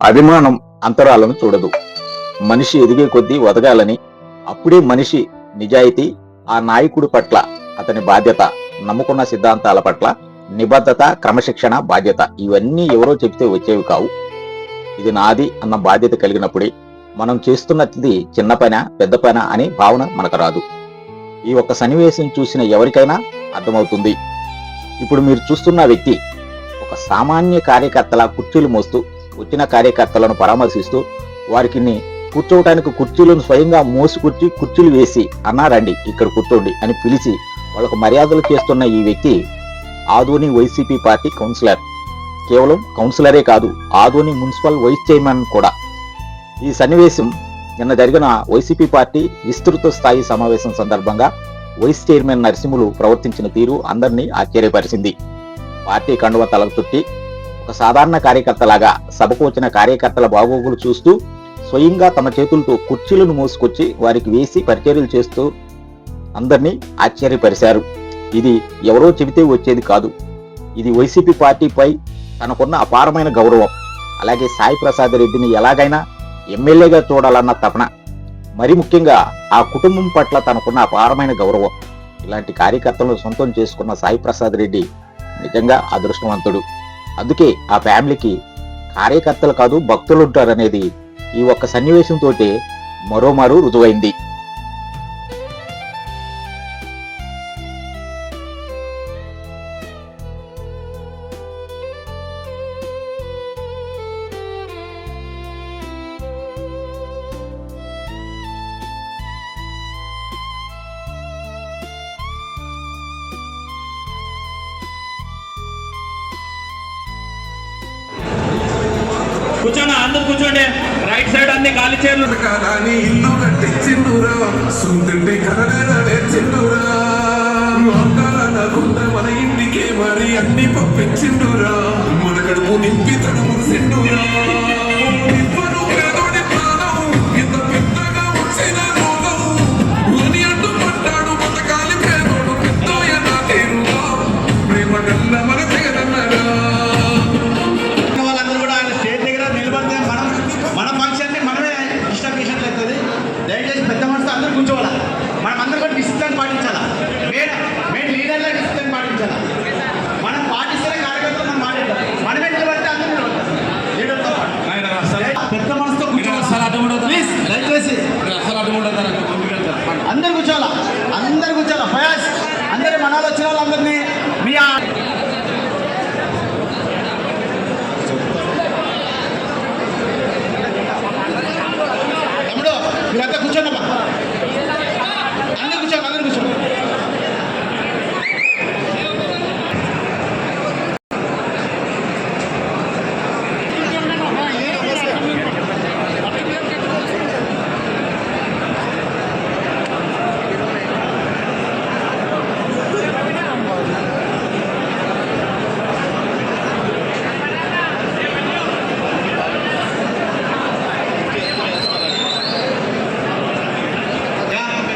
అభిమానం అంతరాలను చూడదు. మనిషి ఎదిగే కొద్దీ ఒదగాలని అప్పుడే మనిషి నిజాయితీ ఆ నాయకుడి పట్ల అతని బాధ్యత నమ్ముకున్న సిద్ధాంతాల పట్ల నిబద్ధత క్రమశిక్షణ బాధ్యత ఇవన్నీ ఎవరో చెబితే వచ్చేవి కావు. ఇది నాది అన్న బాధ్యత కలిగినప్పుడే మనం చేస్తున్నది చిన్న పైన పెద్ద పైన అనే భావన మనకు రాదు. ఈ ఒక్క సన్నివేశం చూసిన ఎవరికైనా అర్థమవుతుంది. ఇప్పుడు మీరు చూస్తున్న వ్యక్తి ఒక సామాన్య కార్యకర్తల కుర్చీలు మోస్తూ వచ్చిన కార్యకర్తలను పరామర్శిస్తూ వారికి కూర్చోవటానికి కుర్చీలను స్వయంగా మోసుకొచ్చి కుర్చీలు వేసి అన్నారండి ఇక్కడ కూర్చోండి అని పిలిచి వాళ్ళకు మర్యాదలు చేస్తున్న ఈ వ్యక్తి ఆదోని వైసీపీ పార్టీ కౌన్సిలర్. కేవలం కౌన్సిలరే కాదు ఆదోని మున్సిపల్ వైస్ చైర్మన్ కూడా. ఈ సన్నివేశం నిన్న జరిగిన వైసీపీ పార్టీ విస్తృత స్థాయి సమావేశం సందర్భంగా వైస్ చైర్మన్ నరసింహులు ప్రవర్తించిన తీరు అందరినీ ఆశ్చర్యపరిచింది. పార్టీ కండువ తలకు తుట్టి ఒక సాధారణ కార్యకర్తలాగా సభకు వచ్చిన కార్యకర్తల బాగోగులు చూస్తూ స్వయంగా తమ చేతులతో కుర్చీలను మోసుకొచ్చి వారికి వేసి పరిచర్యలు చేస్తూ అందరినీ ఆశ్చర్యపరిచారు ఇది ఎవరో చెబితే వచ్చేది కాదు. ఇది వైసీపీ పార్టీపై తనకున్న అపారమైన గౌరవం. అలాగే సాయి ప్రసాద్ రెడ్డిని ఎలాగైనా ఎమ్మెల్యేగా చూడాలన్న తపన. మరి ముఖ్యంగా ఆ కుటుంబం పట్ల తనకున్న అపారమైన గౌరవం. ఇలాంటి కార్యకర్తలను సొంతం చేసుకున్న సాయి ప్రసాద్ రెడ్డి నిజంగా అదృష్టవంతుడు. అందుకే ఆ ఫ్యామిలీకి కార్యకర్తలు కాదు భక్తులు ఉంటారనేది ఈ ఒక్క సన్నివేశంతో మరోమారు రుజువైంది. కూర్చోండి అందరూ కూర్చోండి. రైట్ సైడ్ అన్ని ఖాళీ చైర్లు కాలాని ఇల్లు కట్టించిండురా. సుందరి కలనేరా నేర్చిండురా నాకుంట మన ఇంటికే మరి అన్ని పంపించిండురా. మన కడుపు నింపి తను మురిసిండురా పెద్ద మనసుతో కూర్చోవాలి. ప్లీజ్ దయచేసి. అందరు కూర్చోవాలా? అందరు కూర్చోవాలా? ఫయాజ్ అందరి మనాలు వచ్చిన వాళ్ళందరినీ మీ ఆ తమ్ముడు మీరంతా కూర్చోండి అమ్మా అందరు కూర్చోండి అందరు కూర్చోండి మీరందరూ కూడా కింద రావాలి. ఎదిగి ఉంటే మీ బిడ్డకు తోడుగా మీరే నిలబండి మీ బిడ్డకు సైనికుడిగా మీరే కదలండి ఇచ్చిన ఓటు తప్పిత ఓటు వేయొద్దని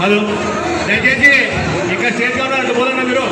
హలో. దయచేసి ఇక్కడ స్టేట్ గవర్నమెంట్ పోదన్నా మీరు